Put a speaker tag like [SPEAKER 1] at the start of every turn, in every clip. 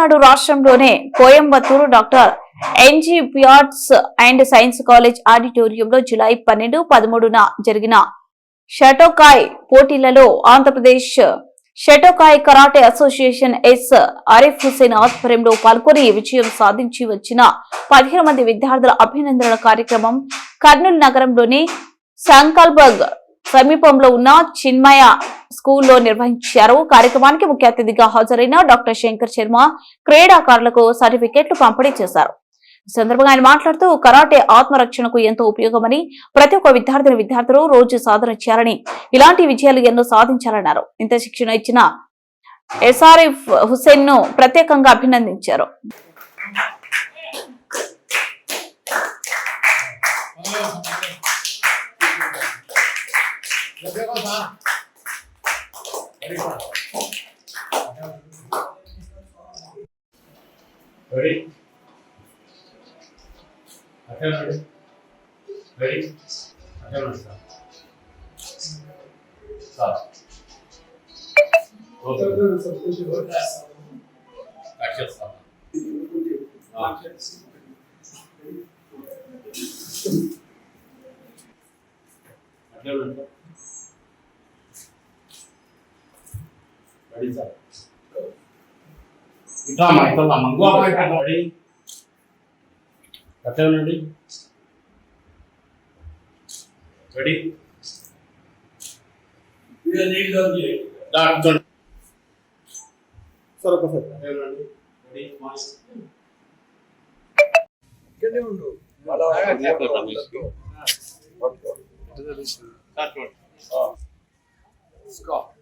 [SPEAKER 1] తమిళనాడు రాష్ట్రంలోనే Coimbatore doctor NG P arts and science college ఆడిటోరియంలో July పన్నెండు పదమూడున జరిగిన షటోకాయ్ పోటీలలో Andhra Pradesh Shotokai karate association S Arif Hussain ఆధ్వర్యంలో పాల్గొని విజయం సాధించి వచ్చిన పదిహేను మంది విద్యార్థుల అభినందనల కార్యక్రమం కర్నూలు నగరంలోని సంకల్బర్గ్ సమీపంలో ఉన్న చిన్మయ స్కూల్లో నిర్వహించారు. కార్యక్రమానికి ముఖ్య అతిథిగా హాజరైన డాక్టర్ శంకర్ శర్మ క్రీడాకారులకు సర్టిఫికెట్లు పంపిణీ చేశారు. ఈ సందర్భంగా ఆయన మాట్లాడుతూ కరాటే ఆత్మరక్షణకు ఎంతో ఉపయోగమని ప్రతి ఒక్క విద్యార్థిని విద్యార్థులు రోజు సాధన చేయాలని ఇలాంటి విజయాలు ఎన్నో సాధించాలన్నారు. ఇంత శిక్షణ ఇచ్చిన ఎస్ఆర్ఎఫ్ హుసేన్ను ప్రత్యేకంగా అభినందించారు.
[SPEAKER 2] Ready? రెడీ అట్లా రెడీ అట్లా సార్ సార్ ఓకే కట్ చేస్తాం అట్లా Ready, sir. ఇట్లా అమ్మా ఇట్లా అమ్మా ఇంకో అమ్మాయి ఇట్లా రెడీ కట్టే ఉండండి రెడీ చూడండి
[SPEAKER 3] సార్ ఒకసారి
[SPEAKER 2] కట్టే ఉండండి రెడీ
[SPEAKER 3] ఇక్కడే ఉండు
[SPEAKER 2] స్టార్ట్ చూడండి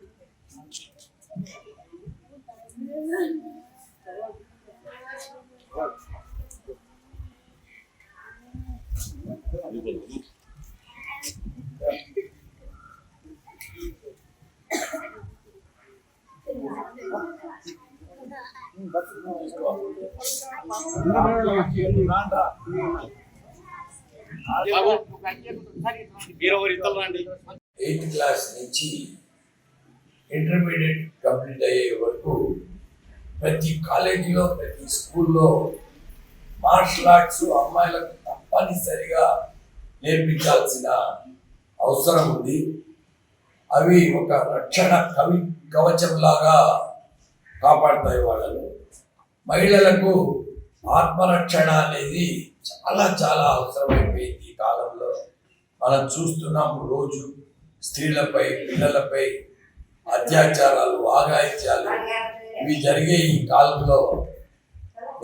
[SPEAKER 2] మీరు ఒకరు ఇద్దరు రండి.
[SPEAKER 4] ఎయిత్ క్లాస్ నుంచి ఇంటర్మీడియట్ కంప్లీట్ అయ్యే వరకు ప్రతి కాలేజీలో ప్రతి స్కూల్లో మార్షల్ ఆర్ట్స్ అమ్మాయిలకు తప్పనిసరిగా నేర్పించాల్సిన అవసరం ఉంది. అవి ఒక రక్షణ కవి కవచంలాగా కాపాడుతాయి వాళ్ళను. మహిళలకు ఆత్మరక్షణ అనేది చాలా చాలా అవసరమైపోయింది ఈ కాలంలో. మనం చూస్తున్నాం రోజు స్త్రీలపై పిల్లలపై అత్యాచారాలు ఆగాయిత్యాలు ఇవి జరిగే ఈ కాలంలో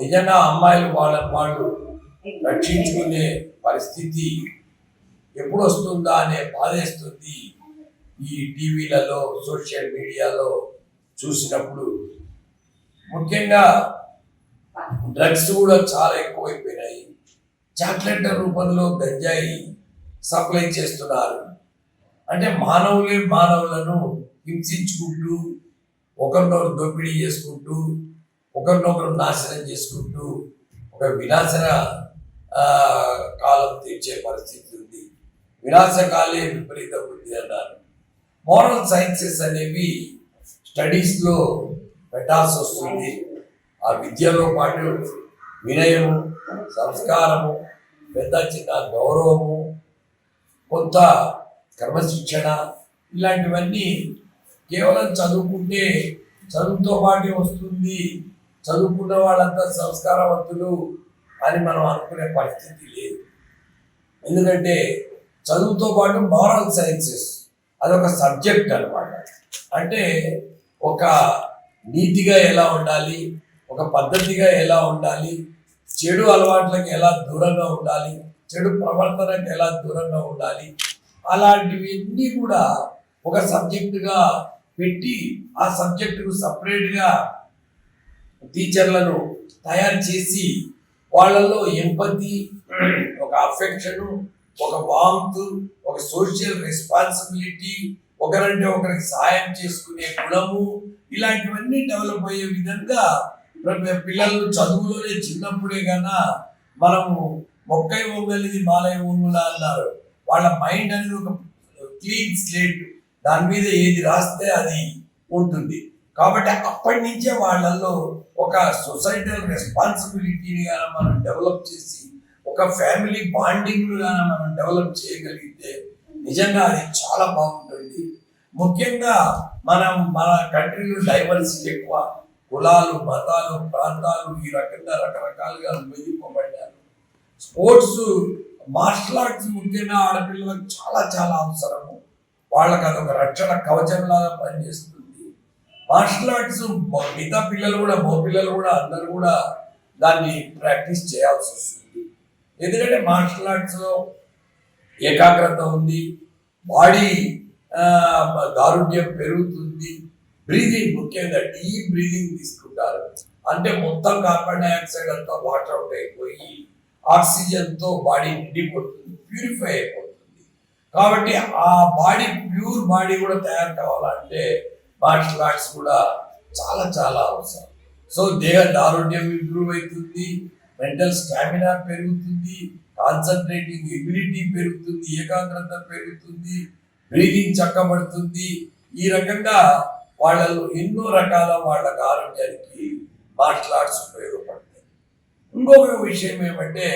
[SPEAKER 4] నిజంగా అమ్మాయిలు వాళ్ళ వాళ్ళు రక్షించుకునే పరిస్థితి ఎప్పుడు వస్తుందా అనే బాధేస్తుంది. ఈ టీవీలలో సోషల్ మీడియాలో చూసినప్పుడు ముఖ్యంగా డ్రగ్స్ కూడా చాలా ఎక్కువైపోయినాయి. చాక్లెట్ల రూపంలో గంజాయి సప్లై చేస్తున్నారు. అంటే మానవులే మానవులను హింసించుకుంటూ ఒకరినొకరు దోపిడీ చేసుకుంటూ ఒకరినొకరు నాశనం చేసుకుంటూ ఒక వినాశన కాలం తీర్చే పరిస్థితి ఉంది. వినాశకాలే విపరీతం ఉంది అన్నారు. మోరల్ సైన్సెస్ అనేవి స్టడీస్లో పెట్టాల్సి వస్తుంది. ఆ విద్యలో పాటు వినయము సంస్కారము పెద్ద చిన్న గౌరవము కొంత క్రమశిక్షణ ఇలాంటివన్నీ కేవలం చదువుకుంటే చదువుతో పాటే వస్తుంది. చదువుకున్న వాళ్ళంతా సంస్కారవంతులు అని మనం అనుకునే పరిస్థితి లేదు. ఎందుకంటే చదువుతో పాటు మారల్ సైన్సెస్ అదొక సబ్జెక్ట్ అనమాట అంటే ఒక నీతిగా ఎలా ఉండాలి ఒక పద్ధతిగా ఎలా ఉండాలి చెడు అలవాట్లకు ఎలా దూరంగా ఉండాలి చెడు ప్రవర్తనకు ఎలా దూరంగా ఉండాలి అలాంటివన్నీ కూడా ఒక సబ్జెక్టుగా పెట్టి ఆ సబ్జెక్టుకు సపరేట్గా టీచర్లను తయారు చేసి వాళ్ళలో ఎంపతి ఒక అఫెక్షను ఒక వాంత్ ఒక సోషల్ రెస్పాన్సిబిలిటీ ఒకరంటే ఒకరికి సహాయం చేసుకునే గుణము ఇలాంటివన్నీ డెవలప్ అయ్యే విధంగా ప్ర- పిల్లలు చదువులోనే చిన్నప్పుడే కన్నా మనము మొక్కై ఒంగలిది మాలై ఒంగుల అన్నారు. వాళ్ళ మైండ్ అనేది ఒక క్లీన్ స్లేట్ దాని మీద ఏది రాస్తే అది ఉంటుంది. కాబట్టి అప్పటి నుంచే వాళ్ళల్లో ఒక సొసైటల్ రెస్పాన్సిబిలిటీని కానీ మనం డెవలప్ చేసి ఒక ఫ్యామిలీ బాండింగ్ను కానీ మనం డెవలప్ చేయగలిగితే నిజంగా అది చాలా బాగుంటుంది. ముఖ్యంగా మనం మన కంట్రీలో డైవర్సిటీ ఎక్కువ కులాలు మతాలు ప్రాంతాలు ఈ రకంగా రకరకాలుగా విభజింపబడ్డారు. స్పోర్ట్స్ మార్షల్ ఆర్ట్స్ ముఖ్యంగా ఆడపిల్లలకు చాలా చాలా అవసరము. వాళ్ళకి అదొక రక్షణ కవచంలాగా పనిచేస్తుంది. మార్షల్ ఆర్ట్స్ మిగతా పిల్లలు కూడా మో పిల్లలు కూడా అందరూ కూడా దాన్ని ప్రాక్టీస్ చేయాల్సి వస్తుంది. ఎందుకంటే మార్షల్ ఆర్ట్స్లో ఏకాగ్రత ఉంది బాడీ దారుణ్యం పెరుగుతుంది బ్రీదింగ్ ముఖ్యంగా డీప్ బ్రీదింగ్ తీసుకుంటారు. అంటే మొత్తం కార్బన్ డైఆక్సైడ్ అంతా వాటర్ అవుట్ అయిపోయి ఆక్సిజన్తో బాడీ నిండిపోతుంది ప్యూరిఫై అయిపోతుంది. కాబట్టి ఆ బాడీ ప్యూర్ బాడీ కూడా తయారు కావాలంటే మార్షల్ ఆర్ట్స్ కూడా చాలా చాలా అవసరం. సో దేహ ఆరోగ్యం ఇంప్రూవ్ అవుతుంది మెంటల్ స్టామినా పెరుగుతుంది కాన్సన్ట్రేటింగ్ ఎబిలిటీ పెరుగుతుంది ఏకాగ్రత పెరుగుతుంది బ్రీదింగ్ చక్కబడుతుంది. ఈ రకంగా వాళ్ళలో ఎన్నో రకాల వాళ్ళకి ఆరోగ్యానికి మార్షల్ ఆర్ట్స్ ఉపయోగపడతాయి. ఇంకొక విషయం ఏమంటే